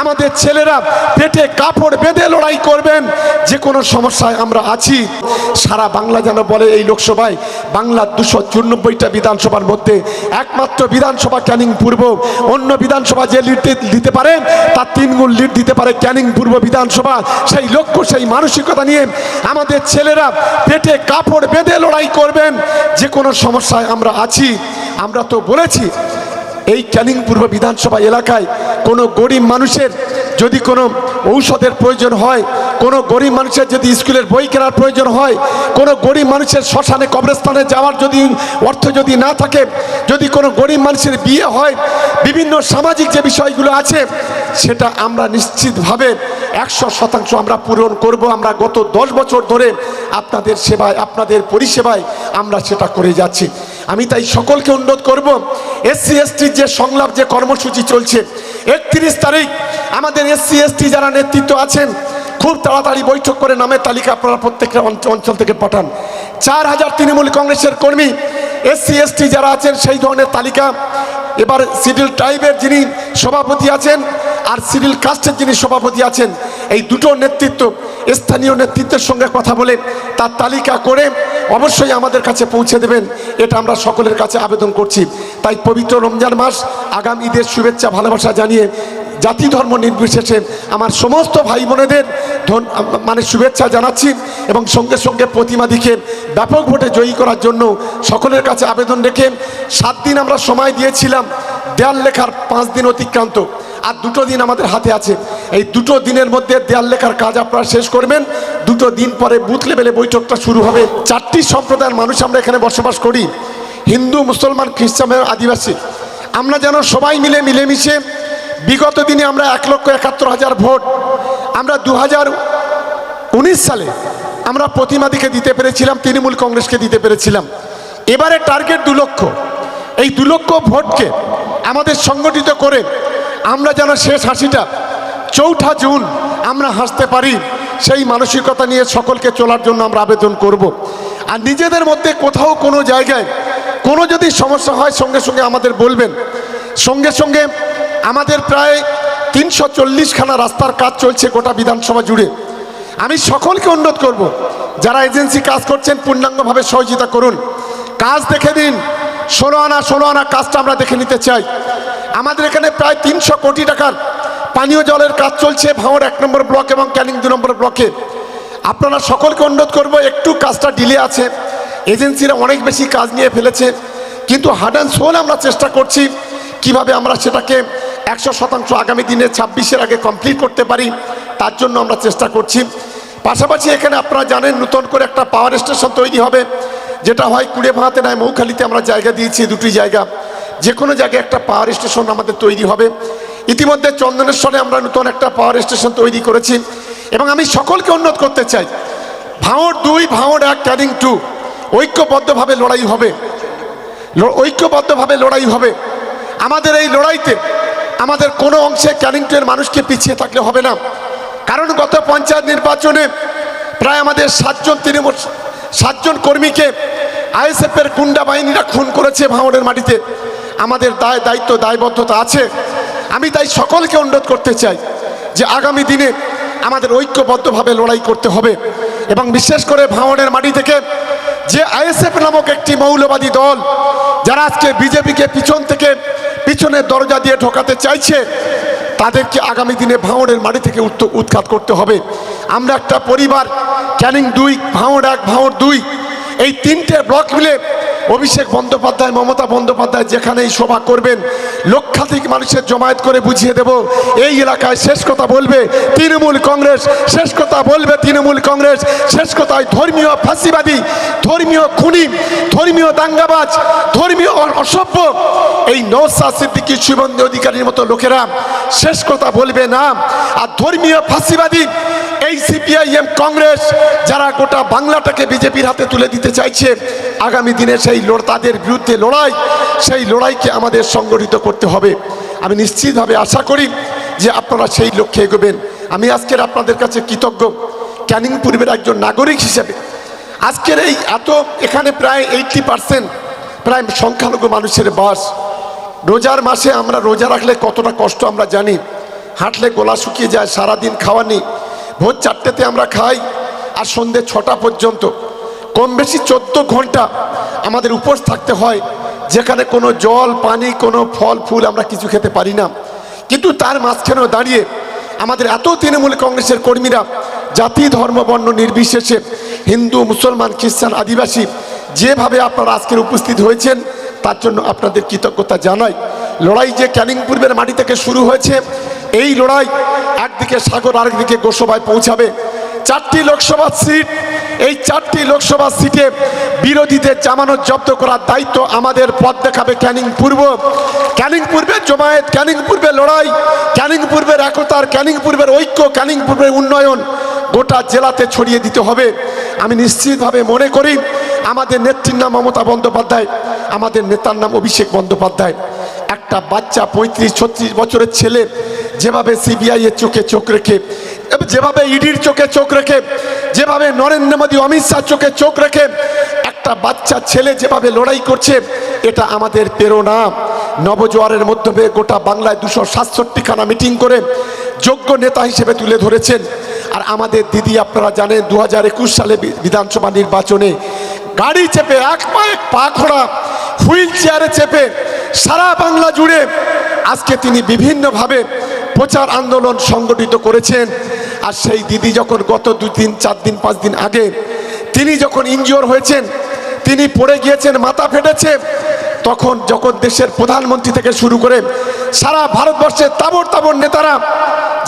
আমাদের ছেলেরা পেটে কাপড় বেঁধে লড়াই করবেন। যে কোনো সমস্যায় আমরা আছি। সারা বাংলা যেন বলে এই লোকসভায় বাংলার দুশো চুরানব্বইটা বিধানসভার মধ্যে একমাত্র বিধানসভা ক্যানিং পূর্ব। অন্য বিধানসভা যে লিড দিতে পারে, তার তিনগুণ লিড দিতে পারে ক্যানিং পূর্ব বিধানসভা। সেই লক্ষ্য, সেই মানসিকতা নিয়ে আমাদের ছেলেরা পেটে কাপড় বেঁধে লড়াই করবেন। যে কোনো সমস্যায় আমরা আছি। আমরা তো বলেছি এই ক্যানিং পূর্ব বিধানসভা এলাকায় কোনো গরিব মানুষের যদি কোনো ঔষধের প্রয়োজন হয়, কোনো গরিব মানুষের যদি স্কুলের বই কেনার প্রয়োজন হয়, কোনো গরিব মানুষের শ্মশানে, কবরস্থানে যাওয়ার যদি অর্থ যদি না থাকে, যদি কোনো গরিব মানুষের বিয়ে হয়, বিভিন্ন সামাজিক যে বিষয়গুলো আছে, সেটা আমরা নিশ্চিতভাবে একশো শতাংশ আমরা পূরণ করব। আমরা গত দশ বছর ধরে আপনাদের সেবায়, আপনাদের পরিষেবায় আমরা সেটা করে যাচ্ছি। আমি তাই সকলকে অনুরোধ করব এসসি এসটির যে সংলাপ, যে কর্মসূচি চলছে, একত্রিশ তারিখ আমাদের এসসি এসটি যারা নেতৃত্ব আছেন, খুব তাড়াতাড়ি বৈঠক করে নামের তালিকা আপনারা প্রত্যেকটা অঞ্চ- অঞ্চল থেকে পাঠান। চার হাজার তৃণমূল কংগ্রেসের কর্মী এসসি এসটি যারা আছেন, সেই ধরনের তালিকা। এবার সিডিল ট্রাইবের যিনি সভাপতি আছেন আর সিডিল কাস্টের যিনি সভাপতি আছেন, এই দুটো নেতৃত্ব, স্থানীয় নেতৃত্বের সঙ্গে কথা বলে তার তালিকা করে অবশ্যই আমাদের কাছে পৌঁছে দেবেন। এটা আমরা সকলের কাছে আবেদন করছি। তাই পবিত্র রমজান মাস, আগাম ঈদের শুভেচ্ছা, ভালোবাসা জানিয়ে জাতি ধর্ম নির্বিশেষে আমার সমস্ত ভাই বোনেদের মানে শুভেচ্ছা জানাচ্ছি এবং সঙ্গে সঙ্গে প্রতিমা প্রতিমাদিকে ব্যাপক ভোটে জয়ী করার জন্য সকলের কাছে আবেদন রেখে সাত দিন আমরা সময় দিয়েছিলাম। দেয়াল লেখার পাঁচ দিন অতিক্রান্ত। আর দুটো দিন আমাদের হাতে আছে। এই দুটো দিনের মধ্যে দেয়াল লেখার কাজ আপনারা শেষ করবেন। দুটো দিন পরে বুথ লেভেলে বৈঠকটা শুরু হবে। চারটি সম্প্রদায়ের মানুষ আমরা এখানে বসবাস করি। হিন্দু, মুসলমান, খ্রিস্টান আদিবাসী। আমরা যেন সবাই মিলে মিলেমিশে বিগত দিনে আমরা এক লক্ষ একাত্তর হাজার ভোট। আমরা দু হাজার উনিশ সালে আমরা প্রতিমাদিকে দিতে পেরেছিলাম, তৃণমূল কংগ্রেসকে দিতে পেরেছিলাম। এবারে টার্গেট দু লক্ষ। এই দু লক্ষ ভোটকে আমাদের সংগঠিত করে আমরা যেন শেষ হাসিটা চৌঠা জুন আমরা হাসতে পারি, সেই মানসিকতা নিয়ে সকলকে চলার জন্য আমরা আবেদন করব। আর নিজেদের মধ্যে কোথাও কোনো জায়গায় কোনো যদি সমস্যা হয়, সঙ্গে সঙ্গে আমাদের বলবেন। সঙ্গে সঙ্গে আমাদের প্রায় তিনশো চল্লিশখানা রাস্তার কাজ চলছে গোটা বিধানসভা জুড়ে। আমি সকলকে অনুরোধ করব, যারা এজেন্সি কাজ করছেন, পূর্ণাঙ্গভাবে সহযোগিতা করুন। কাজ দেখে দিন, ষোলো আনা ষোলো আনা কাজটা আমরা দেখে নিতে চাই। আমাদের এখানে প্রায় তিনশো কোটি টাকার পানীয় জলের কাজ চলছে ভাঙড় এক নম্বর ব্লক এবং ক্যানিং দু নম্বর ব্লকে। আপনারা সকলকে অনুরোধ করব, একটু কাজটা ডিলে আছে। এজেন্সিরা অনেক বেশি কাজ নিয়ে ফেলেছে, কিন্তু হার্ড অ্যান্ড সোল আমরা চেষ্টা করছি কীভাবে আমরা সেটাকে একশো শতাংশ আগামী দিনে ছাব্বিশের আগে কমপ্লিট করতে পারি, তার জন্য আমরা চেষ্টা করছি। পাশাপাশি এখানে আপনারা জানেন, নতুন করে একটা পাওয়ার স্টেশন তৈরি হবে, যেটা হয় কুড়ে ভাঙাতে নয় মৌখালিতে আমরা জায়গা দিয়েছি, দুটি জায়গা। যে কোনো জায়গায় একটা পাওয়ার স্টেশন আমাদের তৈরি হবে। ইতিমধ্যে চন্দনেশ্বরে আমরা নতুন একটা পাওয়ার স্টেশন তৈরি করেছি এবং আমি সকলকে উন্নত করতে চাই ভাঁড় দুই ভাঁড় এক, ক্যানিং টু, ঐক্যবদ্ধভাবে লড়াই হবে। ঐক্যবদ্ধভাবে লড়াই হবে। আমাদের এই লড়াইতে আমাদের কোনো অংশে ক্যানিংটনের মানুষকে পিছিয়ে থাকলে হবে না। কারণ গত পঞ্চায়েত নির্বাচনে প্রায় আমাদের সাতজন তৃণমূল, সাতজন কর্মীকে আইএসএফের গুন্ডা বাহিনীরা খুন করেছে ভাঙড়ের মাটিতে। আমাদের দায়, দায়িত্ব, দায়বদ্ধতা আছে। আমি তাই সকলকে অনুরোধ করতে চাই যে আগামী দিনে আমাদের ঐক্যবদ্ধভাবে লড়াই করতে হবে এবং বিশেষ করে ভাঙড়ের মাটি থেকে যে আইএসএফ নামক একটি মৌলবাদী দল যারা আজকে বিজেপিকে পিছন থেকে পিছনের দরজা দিয়ে ঢোকাতে চাইছে, তাদেরকে আগামী দিনে ভাঙড়ের মাটি থেকে উৎখাত করতে হবে। আমরা একটা পরিবার, ক্যানিং দুই ভাঙড় এক ভাঙড় দুই, এই তিনটে ব্লক মিলে অভিষেক বন্দ্যোপাধ্যায়, মমতা বন্দ্যোপাধ্যায় যেখানেই সভা করবেন, লক্ষাধিক মানুষের জমায়েত করে বুঝিয়ে দেব, এই এলাকায় শেষ কথা বলবে তৃণমূল কংগ্রেস, শেষ কথা বলবে তৃণমূল কংগ্রেস, শেষ কথায় ধর্মীয় ফাঁসিবাদী, ধর্মীয় খুনি, ধর্মীয় দাঙ্গাবাজ, ধর্মীয় অসভ্য, এই নৌসা সিদ্দিকী সুবন্ধী অধিকারীর মতো লোকেরা শেষ কথা বলবে না। আর ধর্মীয় ফাঁসিবাদী, এই সিপিআইএম কংগ্রেস, যারা গোটা বাংলাটাকে বিজেপির হাতে তুলে দিতে চাইছে আগামী দিনে সেই তাদের বিরুদ্ধে লড়াই, সেই লড়াইকে আমাদের সংগঠিত করতে হবে। আমি নিশ্চিতভাবে আশা করি যে আপনারা সেই লক্ষ্যে এগোবেন। আমি আজকের আপনাদের কাছে কৃতজ্ঞ। ক্যানিং পূর্বের একজন নাগরিক হিসেবে আজকের এই এত, এখানে প্রায় এইটটি পার্সেন্ট, প্রায় সংখ্যালঘু মানুষের বাস রোজার মাসে আমরা রোজা রাখলে কতটা কষ্ট আমরা জানি। হাঁটলে গলা শুকিয়ে যায়, সারাদিন খাওয়া নেই। ভোর চারটেতে আমরা খাই, আর সন্ধে ছটা পর্যন্ত। কম বেশি চোদ্দ ঘণ্টা আমাদের উপোস থাকতে হয়, যেখানে কোনো জল, পানি, কোনো ফল, ফুল আমরা কিছু খেতে পারি না। কিন্তু তার মাঝখানেও দাঁড়িয়ে আমাদের এত তৃণমূল কংগ্রেসের কর্মীরা, জাতি, ধর্ম, বর্ণ নির্বিশেষে হিন্দু, মুসলমান, খ্রিস্টান, আদিবাসী যেভাবে আপনারা আজকের উপস্থিত হয়েছেন, তার জন্য আপনাদের কৃতজ্ঞতা জানাই। লড়াই যে ক্যানিং পূর্বের মাটি থেকে শুরু হয়েছে, এই লড়াই একদিকে সাগর, আরেকদিকে গোসবায় পৌঁছাবে। চারটি লোকসভা সিট এই চারটি লোকসভা সিটে বিরোধীদের জামানত জব্দ করার দায়িত্ব আমাদের পথ দেখাবে ক্যানিং পূর্ব। ক্যানিং পূর্বের জমায়েত, ক্যানিং পূর্বে লড়াই, ক্যানিং পূর্বের একতার, ক্যানিং পূর্বের ঐক্য, ক্যানিং পূর্বের উন্নয়ন গোটা জেলাতে ছড়িয়ে দিতে হবে। আমি নিশ্চিতভাবে মনে করি আমাদের নেত্রীর নাম মমতা বন্দ্যোপাধ্যায়, আমাদের নেতার নাম অভিষেক বন্দ্যোপাধ্যায়। একটা বাচ্চা পঁয়ত্রিশ, ছত্রিশ বছরের ছেলে যেভাবে সিবিআই এর চোখে চোখ রেখে যেভাবে ইডির চোখে চোখ রেখে, যেভাবে নরেন্দ্র মোদী, অমিত শাহ চোখে চোখ রেখে একটা বাচ্চা ছেলে যেভাবে লড়াই করছে, এটা আমাদের প্রেরণা। নবজোয়ারের মাধ্যমে গোটা বাংলায় দুশো সাতষট্টিখানা মিটিং করে যোগ্য নেতা হিসেবে তুলে ধরেছেন। আর আমাদের দিদি, আপনারা জানেন দু হাজার একুশ সালে বিধানসভা নির্বাচনে গাড়ি চেপে, এক পা এক পা খোড়া হুইল চেয়ারে চেপে সারা বাংলা জুড়ে আজকে তিনি বিভিন্নভাবে প্রচার আন্দোলন সংগঠিত করেছেন। আর সেই দিদি যখন গত দুই দিন, চার দিন, পাঁচ দিন আগে তিনি যখন ইনজিওর হয়েছেন, তিনি পড়ে গিয়েছেন, মাথা ফেটেছে, তখন যখন দেশের প্রধানমন্ত্রী থেকে শুরু করে সারা ভারতবর্ষের তাবর তাবর নেতারা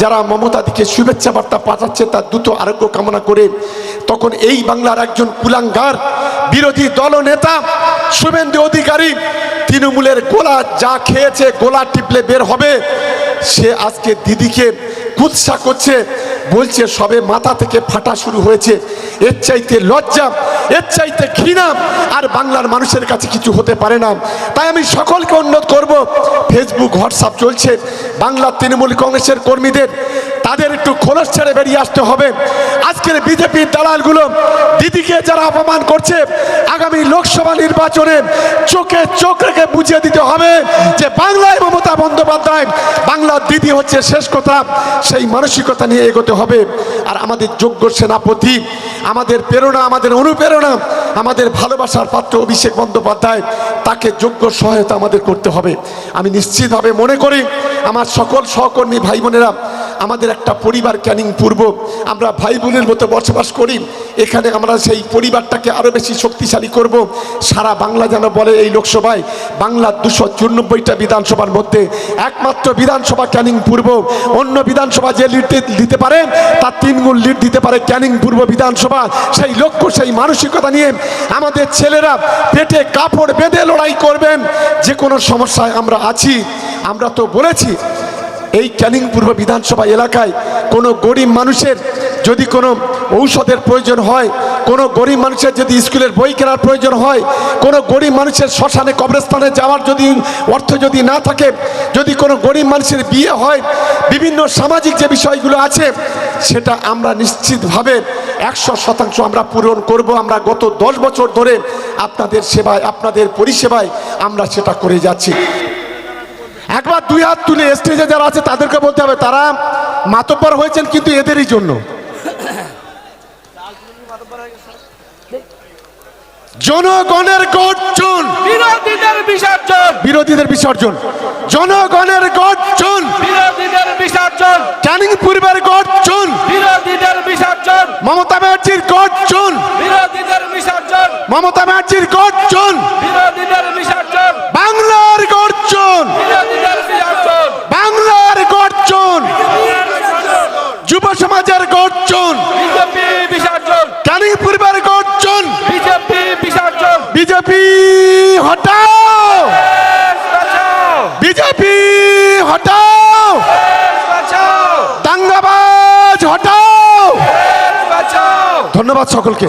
যারা মমতা দিকে শুভেচ্ছা বার্তা পাঠাচ্ছে, তার দ্রুত আরোগ্য কামনা করে তখন এই বাংলার একজন কুলাঙ্গার বিরোধী দল নেতা শুভেন্দু অধিকারী তৃণমূলের গোলা যা খেয়েছে, গোলা টিপলে বের হবে, সে আজকে দিদিকে কুৎসা করছে। বলছে, সবে মাথা থেকে ফাটা শুরু হয়েছে। এর চাইতে লজ্জা, এর চাইতে ঘৃণা, আর বাংলার মানুষের কাছে কিছু হতে পারে না। তাই আমি সকলকে অনুরোধ করব ফেসবুক হোয়াটসঅ্যাপ চলছে। বাংলার তৃণমূল কংগ্রেসের কর্মীদের তাদের একটু খোলস ছেড়ে বেরিয়ে আসতে হবে। আজকের বিজেপির দালালগুলো দিদিকে যারা অপমান করছে, আগামী লোকসভা নির্বাচনে চোখে চোখ রেখে বুঝিয়ে দিতে হবে যে বাংলায় মমতা বন্দ্যোপাধ্যায়, বাংলার দিদি হচ্ছে শেষ কথা, সেই মানসিকতা নিয়ে এগোতে হবে। আর আমাদের যোগ্য সেনাপতি, আমাদের প্রেরণা, আমাদের অনুপ্রেরণা, আমাদের ভালোবাসার পাত্র অভিষেক বন্দ্যোপাধ্যায়, তাকে যোগ্য সহায়তা আমাদের করতে হবে। আমি নিশ্চিতভাবে মনে করি, আমার সকল সহকর্মী ভাই বোনেরা আমাদের একটা পরিবার ক্যানিং পূর্ব আমরা ভাই বোনের মতো বসবাস করি। এখানে আমরা সেই পরিবারটাকে আরও বেশি শক্তিশালী করব। সারা বাংলা যেন বলে এই লোকসভায়, বাংলার দুশো চুরানব্বইটা বিধানসভার মধ্যে একমাত্র বিধানসভা ক্যানিং পূর্ব অন্য বিধানসভা যে লিড দিতে পারে, তার তিন গুণ লিড দিতে পারে ক্যানিং পূর্ব বিধানসভা। সেই লক্ষ্য, সেই মানসিকতা নিয়ে আমাদের ছেলেরা পেটে কাপড় বেঁধে লড়াই করবেন। যে কোনো সমস্যায় আমরা আছি। আমরা তো বলেছি এই ক্যানিং পূর্ব বিধানসভা এলাকায় কোনো গরিব মানুষের যদি কোনো ঔষধের প্রয়োজন হয়, কোনো গরিব মানুষের যদি স্কুলের বই কেনার প্রয়োজন হয়, কোনো গরিব মানুষের শ্মশানে কবরস্থানে যাওয়ার যদি অর্থ যদি না থাকে, যদি কোনো গরিব মানুষের বিয়ে হয়, বিভিন্ন সামাজিক যে বিষয়গুলো আছে, সেটা আমরা নিশ্চিতভাবে একশো শতাংশ আমরা পূরণ করব। আমরা গত দশ বছর ধরে আপনাদের সেবায়, আপনাদের পরিষেবায় আমরা সেটা করে যাচ্ছি। একবার দুই হাত তুলে স্টেজে যারা আছে তাদেরকে বলতে হবে তারা মাতব্বর হয়েছেন কিন্তু এদেরই জন্য। জনগণের গর্জন। বিরোধীদের বিসর্জন। বিরোধীদের বিসর্জন। জনগণের গর্জন। বিরোধীদের বিসর্জন। ক্যানিং পূর্বের গর্জন। বিরোধীদের বিসর্জন। মমতা ব্যানার্জির গর্জন। বিরোধীদের বিসর্জন। মমতা ব্যানার্জির গর্জন বিরোধীদের বিসর্জন বাংলার গর্জন বিরোধীদের বিসর্জন বাংলার গর্জন যুব সমাজের গর্জন বিজেপি বিসর্জন ক্যানিং পূর্বের গর্জন বিজেপি বিসর্জন বিজেপি হটাও। বিজেপি হটাও। দাঙ্গাবাজ হটাও। ধন্যবাদ সকলকে।